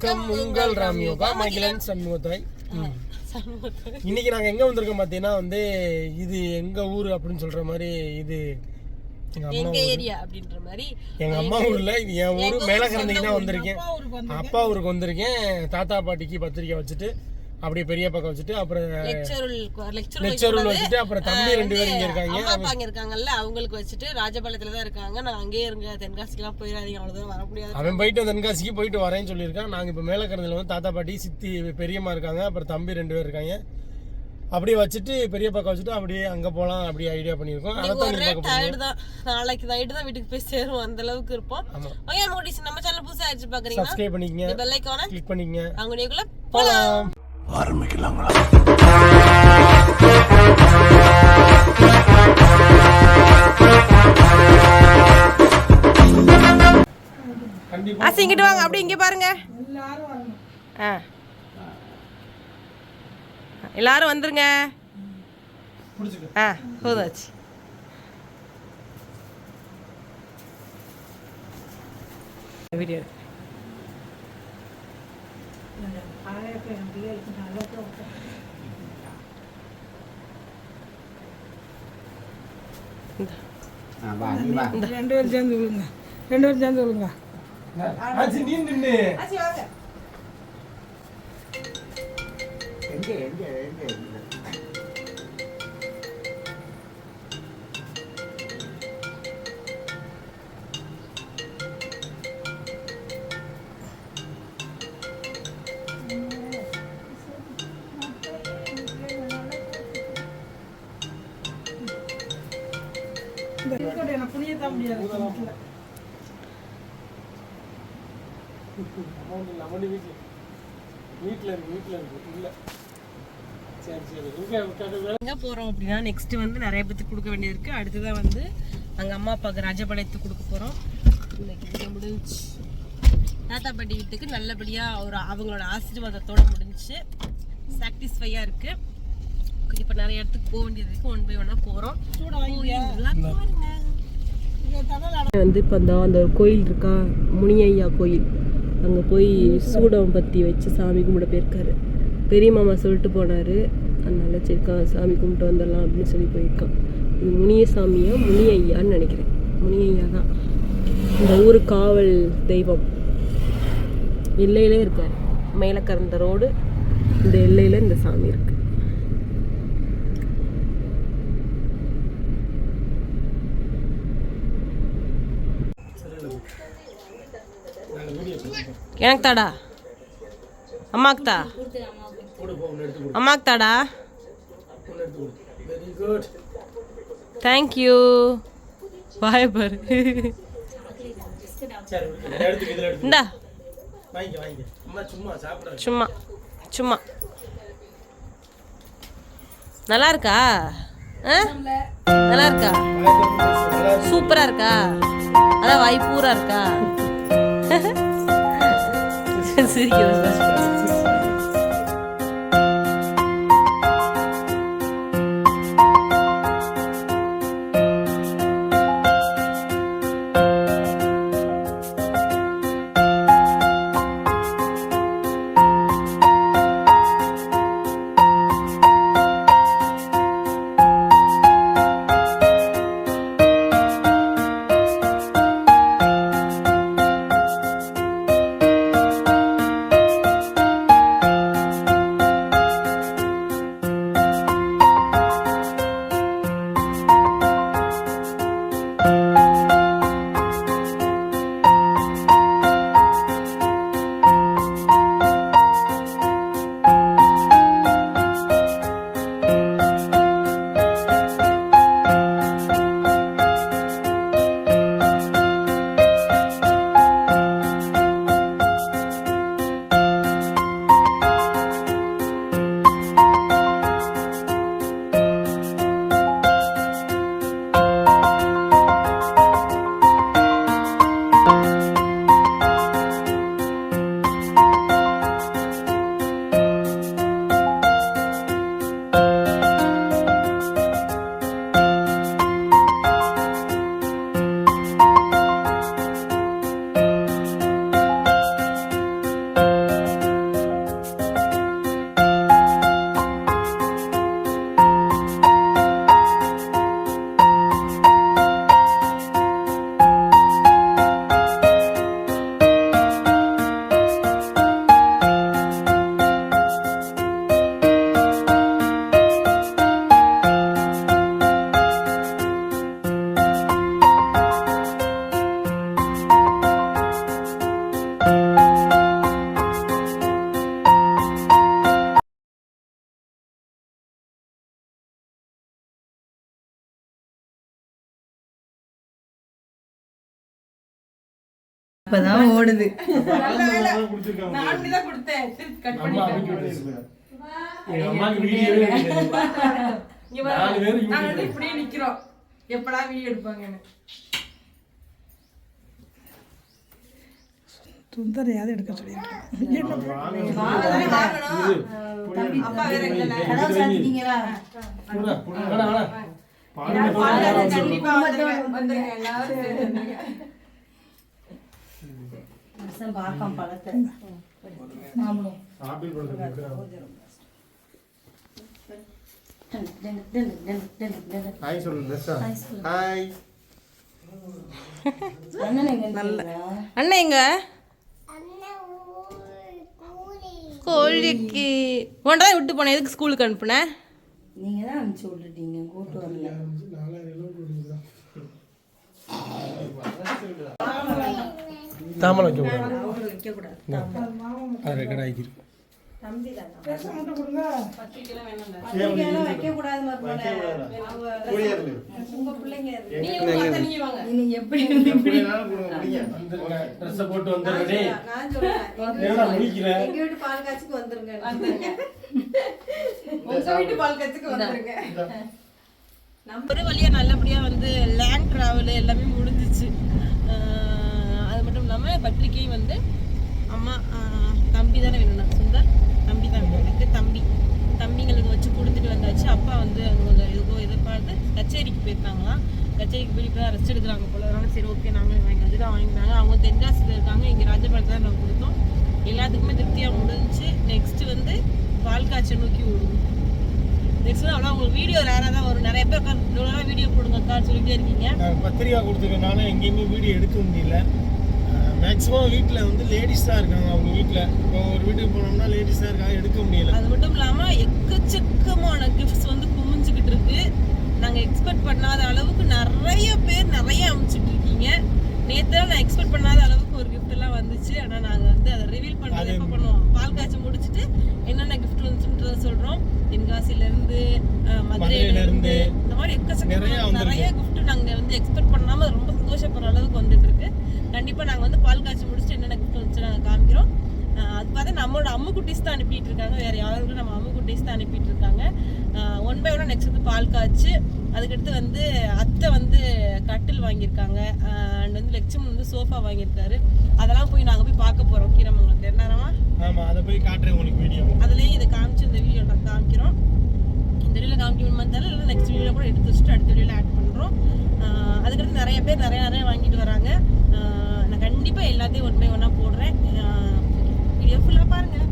வணக்கம் உங்கள் ராம் யோகா மகிழன் சண்முகத்தாய். இன்னைக்கு நாங்க எங்க வந்திருக்கோம் பாத்தீங்கன்னா வந்து இது எங்க ஊர் அப்படின்னு சொல்ற மாதிரி இது எங்க ஏரியா அப்படின்ற மாதிரி. எங்க அம்மா ஊர்ல இது என் ஊர் மேல கறந்துக்கு தான் வந்திருக்கேன். அப்பா ஊருக்கு வந்திருக்கேன். தாத்தா பாட்டிக்கு பத்திரிக்கை வச்சுட்டு அப்படியே பெரிய பக்கம் வச்சுட்டு அப்புறம் லெக்சர் வச்சுட்டு அப்புறம் தம்பி ரெண்டு பேரும் இங்க இருக்காங்க. அம்மா அங்க இருக்காங்கல்ல அவங்களுக்கு வச்சுட்டு ராஜபாளையத்துல தான் இருக்காங்க. நான் அங்கேயே இருங்க தென்காசிக்கெல்லாம் போயிடாதீங்க அவ்வளவு தூரம் வர முடியாது. அவன் போயிட்டு தென்காசிக்கு போயிட்டு வரேன்னு சொல்லியிருக்கான். நாங்கள் இப்போ மேலே கறந்தில் வந்து தாத்தா பாட்டி சித்தி பெரியம்மா இருக்காங்க. அப்புறம் தம்பி ரெண்டு பேர் இருக்காங்க. அப்படியே வச்சுட்டு பெரிய பக்கம் வச்சுட்டு அப்படியே அங்கே போகலாம் அப்படியே ஐடியா பண்ணியிருக்கோம். அதை தான். டயர்டு நாளைக்கு நைட்டு தான் வீட்டுக்கு போய் சேரும் அந்த அளவுக்கு இருப்போம். ஓகே மோடிஸ் நம்ம சேனல் புதுசா ஆயிடுச்சு பாக்குறீங்கன்னா சப்ஸ்கிரைப் பண்ணிக்கங்க. பெல் ஐக்கான கிளிக் பண்ணிக்கங்க. அவங்க போலாம். ஆசி இங்கிட்டு வாங்க. அப்படி இங்க பாருங்க. ஆ. எல்லாரும் வந்துருங்க. ஆ போதாச்சு. வீடியோ. ரெண்டு பேரும் சேர்ந்து விழுங்க ரெண்டு பேரும் சேர்ந்து விழுங்க ஆச்சு நீ நின்று வீட்டில் இருக்கு வீட்டில் இருக்கு இல்லை போறோம் அப்படின்னா நெக்ஸ்ட் வந்து நிறைய பேத்துக்கு கொடுக்க வேண்டியது இருக்கு அடுத்ததான் வந்து அங்க அம்மா அப்பாவுக்கு ராஜபாளையத்துக்கு கொடுக்க போறோம். இன்னைக்கு முடிஞ்சு. தாத்தா பாட்டி வீட்டுக்கு நல்லபடியா ஒரு அவங்களோட ஆசீர்வாதத்தோடு முடிஞ்சு. சாட்டிஸ்ஃபையாக இருக்கு. இப்ப நிறைய இடத்துக்கு போக வேண்டியது இருக்கு. ஒன் பை ஒன்னா போறோம். போய் எல்லாம் பாருங்க. வந்து இப்போ அந்த அந்த கோயில் இருக்கா? முனியையா கோயில். அங்கே போய் சூடம் பற்றி வச்சு சாமி கும்பிட போயிருக்காரு. பெரிய மாமா சொல்லிட்டு போனார். அதனால சரிக்கா சாமி கும்பிட்டு வந்துடலாம் அப்படின்னு சொல்லி போயிருக்கான். இது முனிய சாமியா முனி ஐயான்னு நினைக்கிறேன். முனி ஐயா தான். இந்த ஊர் காவல் தெய்வம். எல்லையிலே இருக்கார். மேலே கறந்த ரோடு. இந்த எல்லையில் இந்த சாமி இருக்கு. எனக்கு தாடா. அம்மாக்கு தா. அம்மாக்கு தாடா. தேங்க்யூ பாய் பாரு. இந்தா. சும்மா சும்மா. நல்லா இருக்கா? ஆ? நல்லா இருக்கா? சூப்பரா இருக்கா? அதான் வாய் பூரா இருக்கா? serious வந்து யூடியூப்ல. இப்படியே நிக்கிறோம். எப்படா வீடியோ எடுப்பாங்கன்னு. சுந்தரையாவது எடுக்க சொல்லியிருக்கேன் அப்பா வேற இல்ல கதவு சாத்திட்டீங்களா புடுடா, புடுடா. வேணாம், வேணாம். பாருங்க, பாருங்க. கண்டிப்பா வந்துருங்க வந்துருங்க எல்லாரும் சேர்ந்து வந்துருங்க. வருஷம் பார்க்காம பழத்தை. ஆமாம். ஆப்பிள் பழத்தை கொடுக்குறாங்க. ஹாய் சொல்லு லெஸ்ஸா ஹாய் அண்ணன் எங்க நல்ல அண்ணன் எங்க? கோழிக்கு. ஒன்றரை விட்டு போனேன். எதுக்கு ஸ்கூலுக்கு அனுப்புனேன் நீங்க தான் அனுப்பிச்சு விட்டுட்டீங்க. கூட்டு வரல தாமரை வைக்க கூடாது அது ரெக்கார்ட் ஆகிருக்கு வைக்க கூடாது கூலியர்ல நீங்க எப்படி எப்படினாலும் கொடுங்க முடிங்க ட்ரெஸ்ஸை போட்டு வந்துடுறே நான் சொல்றேன் என்னடா முடிக்கிற எங்க வீட்டு பால் காய்ச்சிக்கு வந்துருங்க உங்க வீட்டு பால் கத்துக்கு வந்துருங்க. ஒரு வழியா நல்லபடியா வந்து லேண்ட் டிராவல் எல்லாமே முடிஞ்சிச்சு. இல்லாமல் பத்திரிக்கையும் வந்து அம்மா தம்பி தானே வேணும். சுந்தர் தம்பி தான் வேணும். எனக்கு தம்பி. தம்பிங்களுக்கு வச்சு கொடுத்துட்டு வந்தாச்சு. அப்பா வந்து அவங்க எதுக்கோ எதிர்பார்த்து கச்சேரிக்கு போயிருந்தாங்களாம் கச்சேரிக்கு போய் இப்போ ரெஸ்ட் எடுக்கிறாங்க போல. அதனால சரி ஓகே நாங்களும் வாங்கி வந்து தான் வாங்கினாங்க. அவங்க தென்காசியில் இருக்காங்க. இங்கே ராஜபாளையத்தில் தான் நாங்கள் கொடுத்தோம். எல்லாத்துக்குமே திருப்தியாக முடிஞ்சு நெக்ஸ்ட் வந்து பால் காய்ச்சல் நோக்கி விடுவோம் நெக்ஸ்ட் அவ்வளோ உங்களுக்கு வீடியோ ரேராக தான் வரும். நிறைய பேர் இவ்வளோ வீடியோ போடுங்கக்கான்னு சொல்லிட்டே இருக்கீங்க. நான் கொடுத்துருக்கனால எங்கேயுமே வீடியோ எடுக்க முடியல. மேக்ஸிமம் வீட்டில் வந்து லேடிஸ் தான் இருக்காங்க அவங்க வீட்டில் இப்போ ஒரு வீட்டுக்கு போனோம்னா லேடிஸ் தான் இருக்காங்க எடுக்க முடியல. அது மட்டும் இல்லாமல் எக்கச்சக்கமான கிஃப்ட்ஸ் வந்து குமிஞ்சுக்கிட்டு இருக்கு. நாங்கள் எக்ஸ்பெக்ட் பண்ணாத அளவுக்கு நிறைய பேர் நிறைய அனுப்பிச்சிட்டு இருக்கீங்க. நேற்று நான் எக்ஸ்பெக்ட் பண்ணாத அளவுக்கு ஒரு gift எல்லாம் வந்துச்சு. ஆனால் நாங்கள் வந்து அதை ரிவீல் பண்ணுறது எப்போ பண்ணுவோம்? பால் காய்ச்சி முடிச்சுட்டு என்னென்ன கிஃப்ட் வந்துச்சுன்றத சொல்கிறோம் தென்காசிலேருந்து மதுரையிலேருந்து இந்த மாதிரி எக்கச்சக்கமான. நிறைய கிஃப்ட் நாங்கள் வந்து எக்ஸ்பெக்ட் பண்ணாமல் ரொம்ப சந்தோஷப்படுற அளவுக்கு வந்துட்டு இருக்கு. கண்டிப்பாக நாங்கள் வந்து பால் காய்ச்சி முடிச்சுட்டு என்னென்ன கிஃப்ட் வந்துச்சு நாங்கள் காமிக்கிறோம். அது பார்த்தா நம்மளோட அம்மு குட்டீஸ் தான் அனுப்பிட்டு இருக்காங்க. வேற யாருக்கும் நம்ம அம்மு குட்டீஸ் தான் அனுப்பிட்டு இருக்காங்க. ஒன் பை ஒன் நெக்ஸ்ட் வந்து பால் காய்ச்சி அதுக்கடுத்து வந்து அத்தை வந்து கட்டில் வாங்கியிருக்காங்க. அண்ட் வந்து லட்சுமி வந்து சோஃபா வாங்கியிருக்காரு. அதெல்லாம் போய் நாங்கள் போய் பார்க்க போகிறோம் கீரமங்கலத்தில். என்னமா ஆமாம் அதை போய் காட்டுறேன் உங்களுக்கு வீடியோ அதுலேயும் இதை காமிச்சு இந்த வீடியோ நான் காமிக்கிறோம். இந்த வீடியோவில் காமிக்கணுமா தெரியல. இல்லை நெக்ஸ்ட் வீடியோ கூட எடுத்து வச்சுட்டு அடுத்த வீடியோவில் ஆட் பண்ணுறோம் அதுக்கடுத்து நிறைய பேர் நிறைய நிறைய வாங்கிட்டு வராங்க. நான் கண்டிப்பாக எல்லாத்தையும் ஒன் பை ஒன்றா போடுறேன் வீடியோ ஃபுல்லாக பாருங்கள்